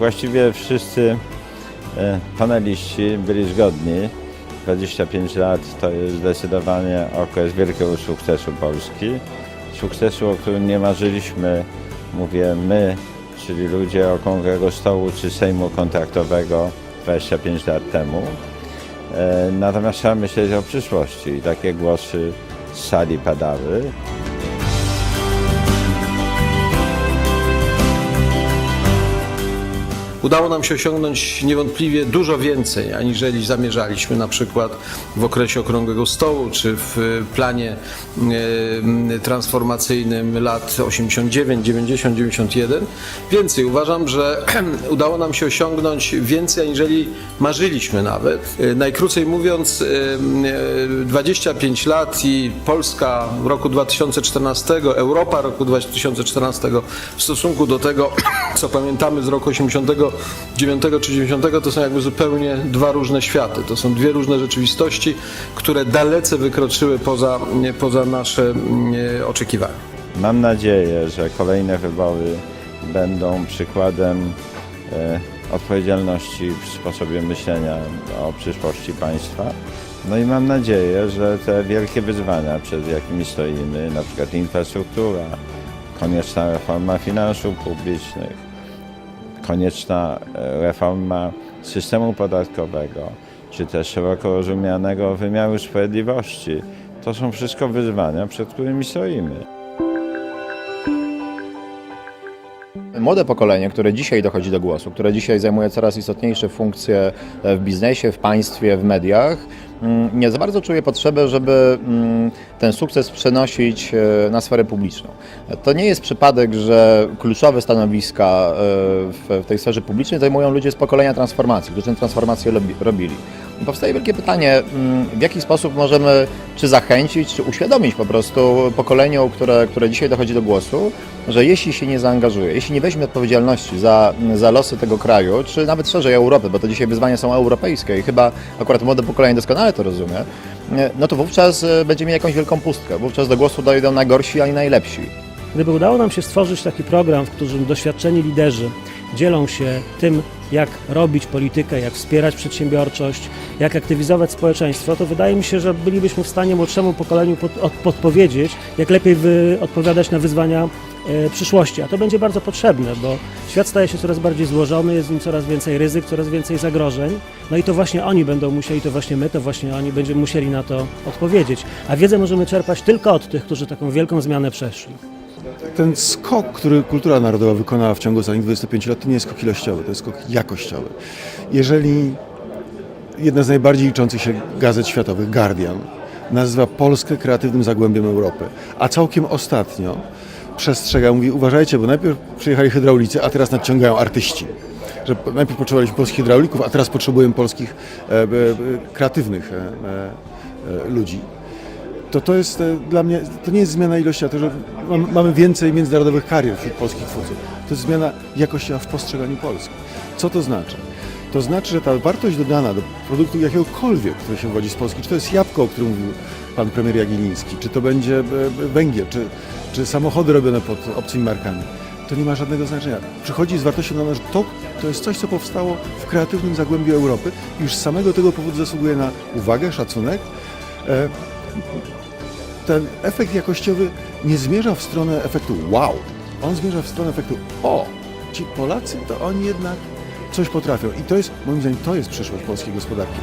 właściwie wszyscy e, paneliści byli zgodni. 25 lat to jest zdecydowanie okres wielkiego sukcesu Polski. Sukcesu, o którym nie marzyliśmy, mówię my, czyli ludzie okrągłego stołu czy Sejmu kontraktowego 25 lat temu. E, Natomiast trzeba myśleć o przyszłości i takie głosy z sali padały. Udało nam się osiągnąć niewątpliwie dużo więcej, aniżeli zamierzaliśmy na przykład w okresie Okrągłego Stołu, czy w planie e, transformacyjnym lat 89, 90, 91. Więcej, uważam, że udało nam się osiągnąć więcej, aniżeli marzyliśmy nawet. E, Najkrócej mówiąc, e, e, 25 lat i Polska roku 2014, Europa roku 2014 w stosunku do tego, co pamiętamy z roku 89 czy 90, to są jakby zupełnie dwa różne światy. To są dwie różne rzeczywistości, które dalece wykroczyły poza, poza nasze oczekiwania. Mam nadzieję, że kolejne wybory będą przykładem e, odpowiedzialności w sposobie myślenia o przyszłości państwa. No i mam nadzieję, że te wielkie wyzwania, przed jakimi stoimy, na przykład infrastruktura, konieczna reforma finansów publicznych, konieczna e, reforma systemu podatkowego, czy też szeroko rozumianego wymiaru sprawiedliwości, to są wszystko wyzwania, przed którymi stoimy. Młode pokolenie, które dzisiaj dochodzi do głosu, które dzisiaj zajmuje coraz istotniejsze funkcje w biznesie, w państwie, w mediach, nie za bardzo czuje potrzebę, żeby mm, ten sukces przenosić e, na sferę publiczną. To nie jest przypadek, że kluczowe stanowiska e, w tej sferze publicznej zajmują ludzie z pokolenia transformacji, którzy tę transformację robili. Powstaje wielkie pytanie, mm, w jaki sposób możemy czy zachęcić, czy uświadomić po prostu pokoleniu, które, które dzisiaj dochodzi do głosu, że jeśli się nie zaangażuje, jeśli nie weźmie odpowiedzialności za, za losy tego kraju, czy nawet szerzej Europy, bo to dzisiaj wyzwania są europejskie i chyba akurat młode pokolenie doskonale to rozumie, e, no to wówczas e, będziemy mieli jakąś wielką pustkę. Wówczas do głosu dojdą najgorsi, a nie najlepsi. Gdyby udało nam się stworzyć taki program, w którym doświadczeni liderzy dzielą się tym, jak robić politykę, jak wspierać przedsiębiorczość, jak aktywizować społeczeństwo, to wydaje mi się, że bylibyśmy w stanie młodszemu pokoleniu pod, od, podpowiedzieć, jak lepiej odpowiadać na wyzwania e, przyszłości. A to będzie bardzo potrzebne, bo świat staje się coraz bardziej złożony, jest w nim coraz więcej ryzyk, coraz więcej zagrożeń. No i to właśnie oni będą musieli, to właśnie my, to właśnie oni będziemy musieli na to odpowiedzieć. A wiedzę możemy czerpać tylko od tych, którzy taką wielką zmianę przeszli. Ten skok, który kultura narodowa wykonała w ciągu ostatnich 25 lat, to nie jest skok ilościowy, to jest skok jakościowy. Jeżeli jedna z najbardziej liczących się gazet światowych, Guardian, nazywa Polskę kreatywnym zagłębiem Europy, a całkiem ostatnio przestrzega, mówi uważajcie, bo najpierw przyjechali hydraulicy, a teraz nadciągają artyści. Że najpierw potrzebowaliśmy polskich hydraulików, a teraz potrzebujemy polskich e, e, kreatywnych e, e, e, ludzi to to jest e, dla mnie, to nie jest zmiana ilości, a to, że mam- mamy więcej międzynarodowych karier wśród polskich twórców. To jest zmiana jakościowa w postrzeganiu Polski. Co to znaczy? To znaczy, że ta wartość dodana do produktu jakiegokolwiek, który się wywodzi z Polski, czy to jest jabłko, o którym mówił pan premier Jagielliński, czy to będzie e, e, węgiel, czy, czy samochody robione pod obcymi markami, to nie ma żadnego znaczenia. Przychodzi z wartością dodaną, że to, to jest coś, co powstało w kreatywnym zagłębiu Europy i już z samego tego powodu zasługuje na uwagę, szacunek. Ten efekt jakościowy nie zmierza w stronę efektu wow, on zmierza w stronę efektu o, ci Polacy to oni jednak coś potrafią i to jest, moim zdaniem, to jest przyszłość polskiej gospodarki.